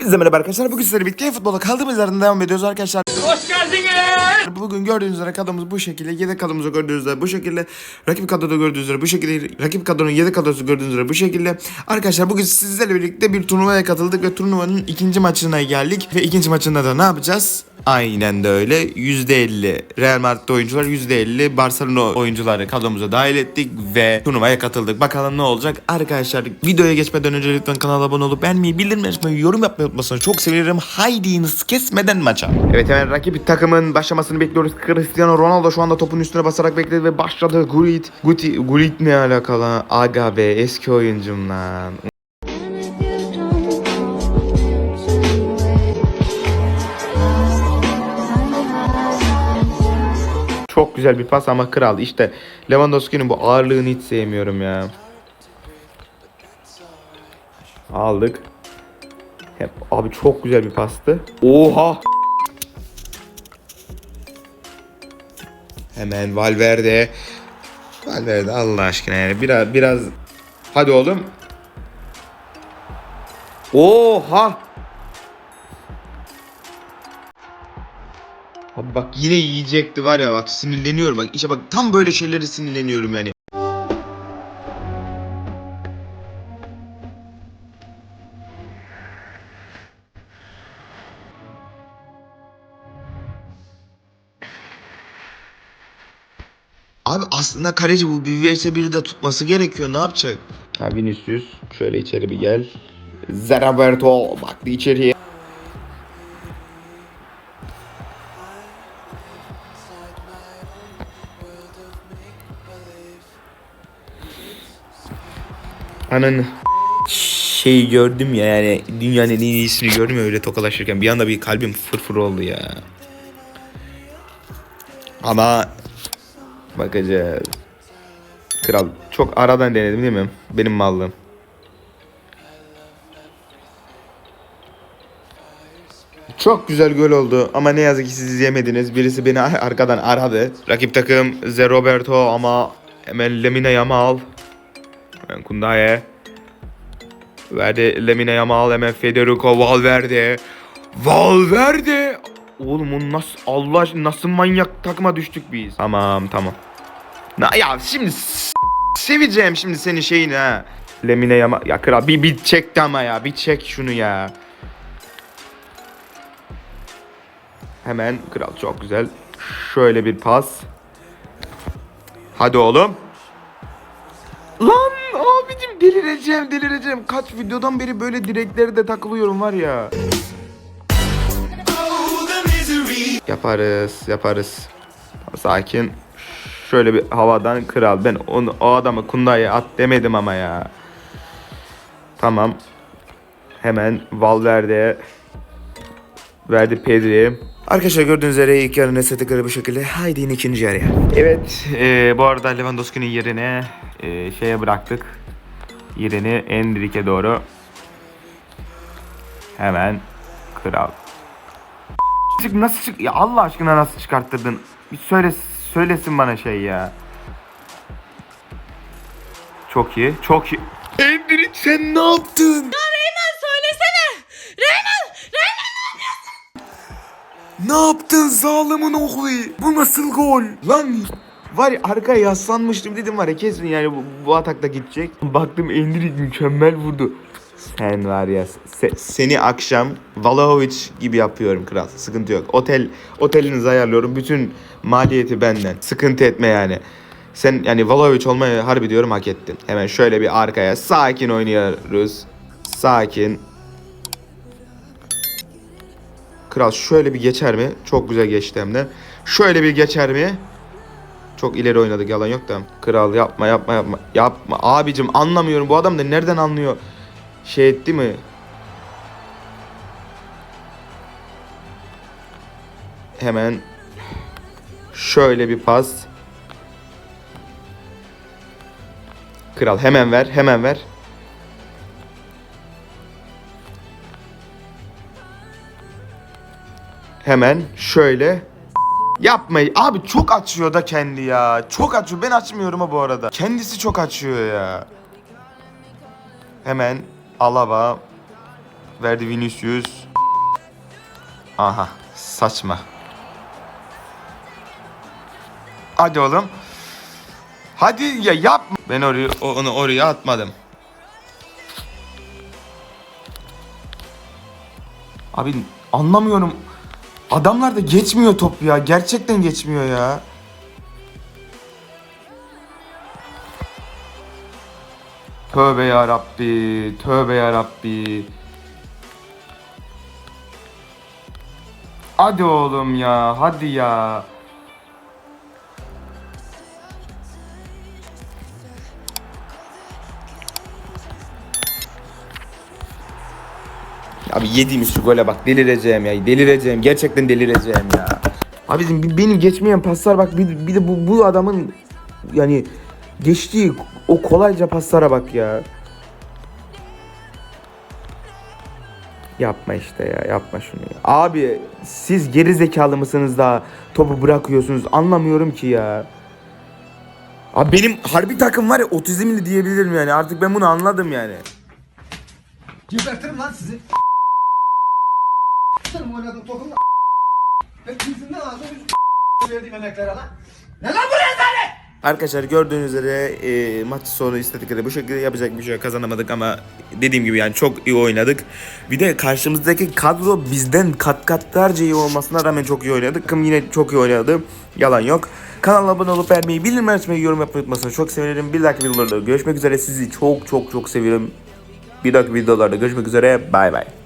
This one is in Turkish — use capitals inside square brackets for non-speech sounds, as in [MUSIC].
Hepinize merhaba arkadaşlar. Bugün sizlerle birlikte futbola kaldığımız yerden devam ediyoruz arkadaşlar. Hoş geldiniz. Bugün gördüğünüz üzere kadromuz bu şekilde. Yedek kadromuzu gördüğünüz üzere bu şekilde. Rakip kadroda gördüğünüz üzere bu şekilde. Rakip kadronun yedek kadrosu gördüğünüz üzere bu şekilde. Arkadaşlar bugün sizlerle birlikte bir turnuvaya katıldık ve turnuvanın ikinci maçına geldik. Ve ikinci maçında da ne yapacağız? Aynen de öyle. %50 Real Madrid oyuncular, %50 Barcelona oyuncuları kadromuza dahil ettik ve turnuvaya katıldık. Bakalım ne olacak? Arkadaşlar videoya geçmeden önce lütfen kanala abone olup beğenmeyi, bildirim açmayı, yorum yapmayı unutmasınız. Çok sevinirim. Haydi hız kesmeden maça. Evet hemen rakip takımın başlamasını bekliyoruz. Cristiano Ronaldo şu anda topun üstüne basarak bekledi ve başladı. Gullit. Guti, Gullit ne alakalı? Aga be eski oyuncum lan. Çok güzel bir pas ama kral. İşte Lewandowski'nin bu ağırlığını hiç sevmiyorum ya. Aldık. Hep, abi çok güzel bir pastı. Oha! Hemen Valverde. Valverde Allah aşkına yani biraz biraz hadi oğlum. Oha! Abi bak yine yiyecekti var ya bak sinirleniyorum bak işte bak tam böyle şeyleri sinirleniyorum yani. Abi aslında kaleci bu bir vs 1'i de tutması gerekiyor ne yapacak? Ha Vinicius şöyle içeri bir gel. Zeraberto baktı içeriye. Ananı. Şey gördüm ya yani dünyanın en iyisini gördüm ya öyle tokalaşırken bir anda bir kalbim fırfır oldu ya. Ama bakacağız. Kral çok aradan denedim değil mi? Benim mallım. Çok güzel gol oldu ama ne yazık ki siz izleyemediniz. Birisi beni ar- [LAUGHS] arkadan aradı. Rakip takım Ze Roberto ama hemen Lemine Yamal. Kundaye. Verdi Lemine Yamal hemen Federico Valverde. Valverde! Oğlum o nasıl Allah aşkına nasıl manyak takıma düştük biz. Tamam tamam. Na, ya şimdi seveceğim şimdi senin şeyini ha. Lemine Yamal. Ya kral bir, bir çek de ama ya bir çek şunu ya. Hemen kral çok güzel. Şöyle bir pas. Hadi oğlum. Lan abicim delireceğim delireceğim. Kaç videodan beri böyle direkleri de takılıyorum var ya. Yaparız yaparız. Sakin. Şöyle bir havadan kral. Ben onu, o adamı kundaya at demedim ama ya. Tamam. Hemen Valverde'ye verdi Pedri'ye. Arkadaşlar gördüğünüz üzere ilk yarı nesete bu şekilde. Haydi yine ikinci yarıya. Evet. e, bu arada Lewandowski'nin yerine e, şeye bıraktık. Yerini Endrick'e doğru. Hemen kral. Çık nasıl çık? Ya Allah aşkına nasıl çıkarttırdın? Bir söyle söylesin bana şey ya. Çok iyi. Çok iyi. Endrick sen ne yaptın? Ne yaptın zalimin oğlu? Bu nasıl gol? Lan var ya arkaya yaslanmıştım dedim var ya kesin yani bu, bu atakta gidecek. Baktım Endrick mükemmel vurdu. Sen var ya se- seni akşam Valahovic gibi yapıyorum kral. Sıkıntı yok. Otel otelinizi ayarlıyorum. Bütün maliyeti benden. Sıkıntı etme yani. Sen yani Valahovic olmayı harbi diyorum hak ettin. Hemen şöyle bir arkaya sakin oynuyoruz. Sakin. Kral şöyle bir geçer mi? Çok güzel geçti hem de. Şöyle bir geçer mi? Çok ileri oynadık yalan yok da. Kral yapma yapma yapma. Yapma abicim anlamıyorum bu adam da nereden anlıyor? Şey etti mi? Hemen şöyle bir pas. Kral hemen ver hemen ver. Hemen şöyle Yapmayın. Abi çok açıyor da kendi ya. Çok açıyor. Ben açmıyorum ha bu arada. Kendisi çok açıyor ya. Hemen Alaba. Verdi Vinicius. Aha saçma. Hadi oğlum. Hadi ya yap. Ben oraya onu oraya atmadım. Abi anlamıyorum. Adamlar da geçmiyor top ya. Gerçekten geçmiyor ya. Tövbe ya Rabbi, tövbe ya Rabbi. Hadi oğlum ya, hadi ya. Abi yediğimiz şu gole bak delireceğim ya delireceğim gerçekten delireceğim ya. Abi bizim benim geçmeyen paslar bak bir, bir de bu, bu adamın yani geçtiği o kolayca paslara bak ya. Yapma işte ya yapma şunu ya. Abi siz geri zekalı mısınız da topu bırakıyorsunuz anlamıyorum ki ya. Abi benim harbi takım var ya otizmli diyebilirim yani artık ben bunu anladım yani. Gebertirim lan sizi. Senin oynadığın topun Hep yüzünden ağzına verdiğim emeklere lan. Ne lan bu rezalet? Arkadaşlar gördüğünüz üzere e, maç sonu istedikleri bu şekilde yapacak bir şey kazanamadık ama dediğim gibi yani çok iyi oynadık. Bir de karşımızdaki kadro bizden kat katlarca iyi olmasına rağmen çok iyi oynadık. Takım yine çok iyi oynadı. Yalan yok. Kanala abone olup beğenmeyi, bildirim açmayı, yorum yapmayı unutmasın. Çok sevinirim. Bir dahaki videolarda görüşmek üzere. Sizi çok çok çok seviyorum. Bir dahaki videolarda görüşmek üzere. Bay bay.